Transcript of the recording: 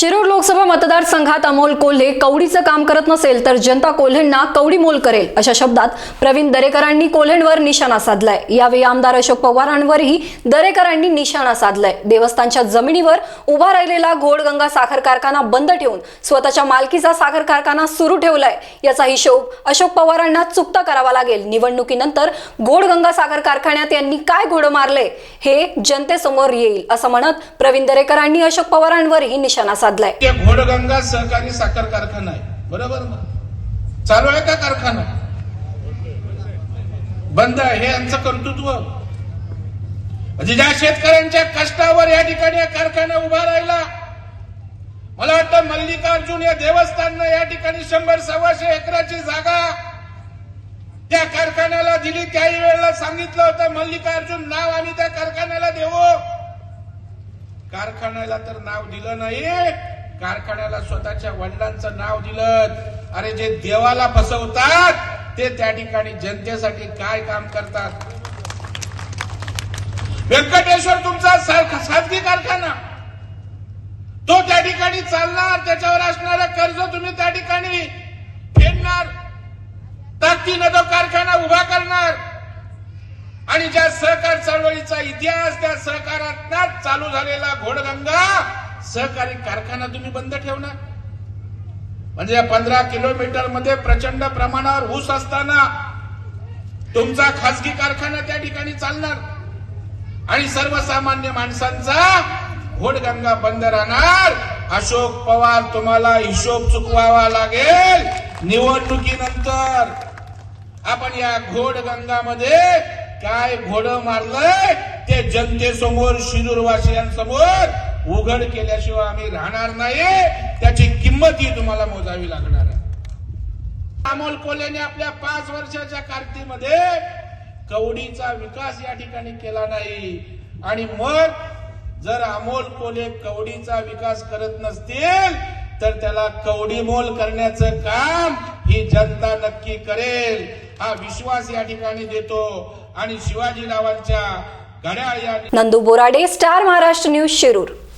शिरूर लोकसभा मतदारसंघात अमोल कोल्हे कवडीचं काम करत नसेल तर जनता कोल्हेंना कवडी मोल करेल अशा शब्दात प्रवीण दरेकरांनी कोल्हेंवर निशाणा साधलाय. यावेळी आमदार अशोक पवारांवरही दरेकरांनी निशाणा साधलाय. देवस्थानच्या जमिनीवर उभा राहिलेला घोडगंगा साखर कारखाना बंद ठेवून स्वतःच्या मालकीचा साखर कारखाना सुरू ठेवलाय. याचा हिशोब अशोक पवारांना चुकता करावा लागेल. निवडणुकीनंतर घोडगंगा साखर कारखान्यात यांनी काय घोडं मारले हे जनतेसमोर येईल असं म्हणत प्रवीण दरेकरांनी अशोक पवारांवरही निशाणा साधला साधलाय. घोडगंगा सहकारी साखर कारखाना आहे. बरोबर चालू आहे का कारखाना? बंद आहे. हे यांचं कर्तृत्व. म्हणजे ज्या शेतकऱ्यांच्या कष्टावर या ठिकाणी कारखाना उभा राहिला मला वाटतं मल्लिकार्जुन या देवस्थाननं या ठिकाणी शंभर सव्वाशे एकराची जागा त्या कारखान्याला दिली. त्याही वेळेला सांगितलं होतं मल्लिकार्जुन नाव आम्ही त्या कारखान्याला कारखान्याला तर नाव दिलं नाही कारखान्याला स्वतःच्या वडिलांचं नाव दिलं. अरे जे देवाला फसवतात ते त्या ठिकाणी जनतेसाठी काय काम करतात? व्यंकटेश्वर तुमचा खासगी कारखाना. तो त्या ठिकाणी चालणार त्याच्यावर असणारं कर्ज तुम्ही त्या ठिकाणी फेडणार. ताकदीनं तो कारखाना उभा करणार. आणि ज्या सहकार चळवळीचा इतिहास त्या सहकारात चालू झालेला घोडगंगा सहकारी कारखाना तुम्ही बंद ठेवणार. म्हणजे या पंधरा किलोमीटरमध्ये प्रचंड प्रमाणावर ऊस असताना तुमचा खासगी कारखाना त्या ठिकाणी चालणार. आणि सर्वसामान्य माणसांचा घोडगंगा बंद राहणार. अशोक पवार तुम्हाला हिशोब चुकवावा लागेल. निवडणुकीनंतर आपण या घोडगंगामध्ये काय घोड मारलंय? ते जनतेसमोर शिरूरवासियांसमोर उघड केल्याशिवाय आम्ही राहणार नाही त्याची किंमत ही तुम्हाला मोजावी लागणार आहे. अमोल कोल्याने आपल्या पाच वर्षाच्या कारकीमध्ये कवडीचा विकास या ठिकाणी केला नाही. आणि मग जर अमोल कोले कवडीचा विकास करत नसतील तर त्याला कवडीमोल करण्याचं काम ही जनता नक्की करेल. हा विश्वास या ठिकाणी देतो आणि शिवाजी नावांच्या घड्याळ या नंदू बोराडे स्टार महाराष्ट्र न्यूज शिरूर.